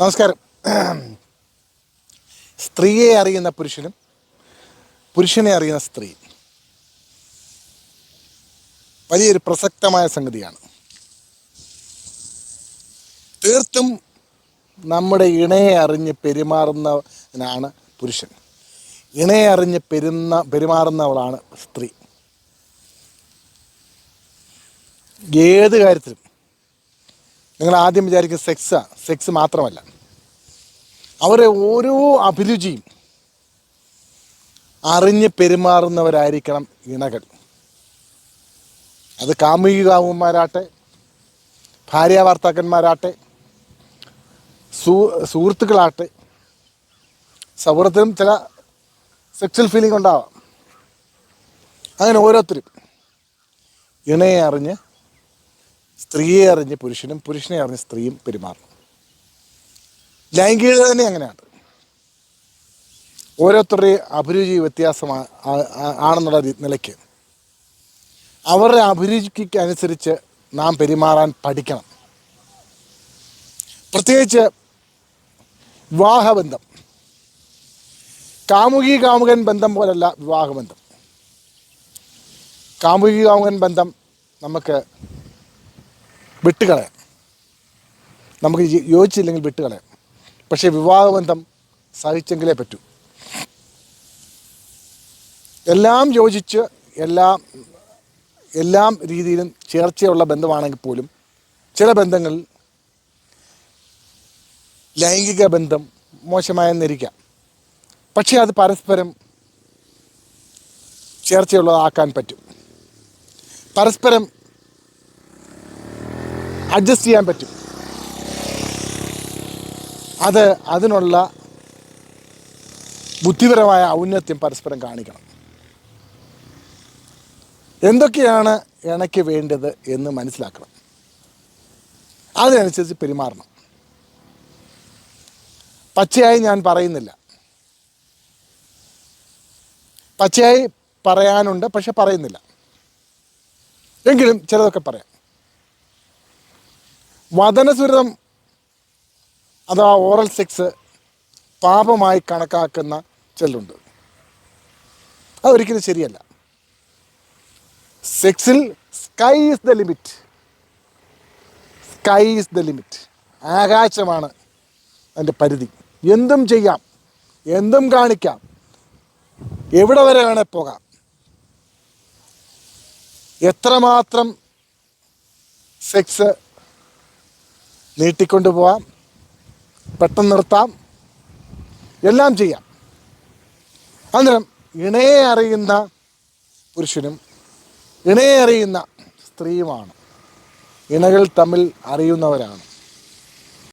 നമസ്കാരം. സ്ത്രീയെ അറിയുന്ന പുരുഷനും പുരുഷനെ അറിയുന്ന സ്ത്രീ. വലിയൊരു പ്രസക്തമായ സംഗതിയാണ്. തീർത്തും നമ്മുടെ ഇണയെ അറിഞ്ഞ് പെരുമാറുന്നവനാണ് പുരുഷൻ. ഇണയെ അറിഞ്ഞ് പെരുന്ന പെരുമാറുന്നവളാണ് സ്ത്രീ. ഏത് കാര്യത്തിലും നിങ്ങൾ ആദ്യം വിചാരിക്കുന്ന സെക്സാണ് സെക്സ് മാത്രമല്ല. അവരെ ഓരോ അഭിരുചിയും അറിഞ്ഞ് പെരുമാറുന്നവരായിരിക്കണം ഇണകൾ. അത് കാമുകികാവുമാരാട്ടെ ഭാര്യാഭർത്താക്കന്മാരാട്ടെ സൂ സുഹൃത്തുക്കളാട്ടെ സൗഹൃദത്തിലും ചില സെക്സ്വൽ ഫീലിംഗ് ഉണ്ടാവാം. അങ്ങനെ ഓരോരുത്തരും ഇണയെ അറിഞ്ഞ് സ്ത്രീയെ അറിഞ്ഞ് പുരുഷനും പുരുഷനെ അറിഞ്ഞ് സ്ത്രീയും പെരുമാറണം ലൈംഗികത തന്നെ അങ്ങനെയാണ്. ഓരോരുത്തരുടെയും അഭിരുചി വ്യത്യാസമാണ് ആണെന്നുള്ള നിലയ്ക്ക്. അവരുടെ അഭിരുചിക്ക് അനുസരിച്ച് നാം പെരുമാറാൻ പഠിക്കണം. പ്രത്യേകിച്ച് വിവാഹബന്ധം. കാമുകി കാമുകൻ ബന്ധം പോലല്ല വിവാഹബന്ധം. കാമുകി കാമുകൻ ബന്ധം നമുക്ക് വിട്ടുകളയാം. നമുക്ക് യോജിച്ചില്ലെങ്കിൽ വിട്ടുകളയാം. പക്ഷേ വിവാഹബന്ധം സഹിച്ചെങ്കിലേ പറ്റൂ. എല്ലാം യോജിച്ച് എല്ലാം എല്ലാം രീതിയിലും ചേർച്ചയുള്ള ബന്ധമാണെങ്കിൽ പോലും ചില ബന്ധങ്ങളിൽ ലൈംഗിക ബന്ധം മോശമായെന്നിരിക്കാം പക്ഷേ അത് പരസ്പരം ചേർച്ചയുള്ളതാക്കാൻ പറ്റും. പരസ്പരം അഡ്ജസ്റ്റ് ചെയ്യാൻ പറ്റും. അത് അതിനുള്ള ബുദ്ധിപരമായ ഔന്നത്യം പരസ്പരം കാണിക്കണം. എന്തൊക്കെയാണ് ഇണയ്ക്ക് വേണ്ടത് എന്ന് മനസ്സിലാക്കണം. അതിനനുസരിച്ച് പെരുമാറണം. പച്ചയായി ഞാൻ പറയുന്നില്ല. പച്ചയായി പറയാനുണ്ട് പക്ഷെ പറയുന്നില്ല. എങ്കിലും ചിലതൊക്കെ പറയാം. വദനസുരതം അഥവാ ഓറൽ സെക്സ് പാപമായി കണക്കാക്കുന്ന ചെല്ലുണ്ട് അതൊരിക്കലും ശരിയല്ല. സെക്സിൽ sky is the limit sky is the limit ആകാശമാണ് അതിന്റെ പരിധി. എന്തും ചെയ്യാം എന്തും കാണിക്കാം എവിടെ വരെ വേണേൽ പോകാം. എത്രമാത്രം സെക്സ് നീട്ടിക്കൊണ്ടു പോവാം പെട്ടെന്ന് നിർത്താം. എല്ലാം ചെയ്യാം. അന്നേരം ഇണയെ അറിയുന്ന പുരുഷനും ഇണയെ അറിയുന്ന സ്ത്രീയുമാണ്. ഇണകൾ തമ്മിൽ അറിയുന്നവരാണ്.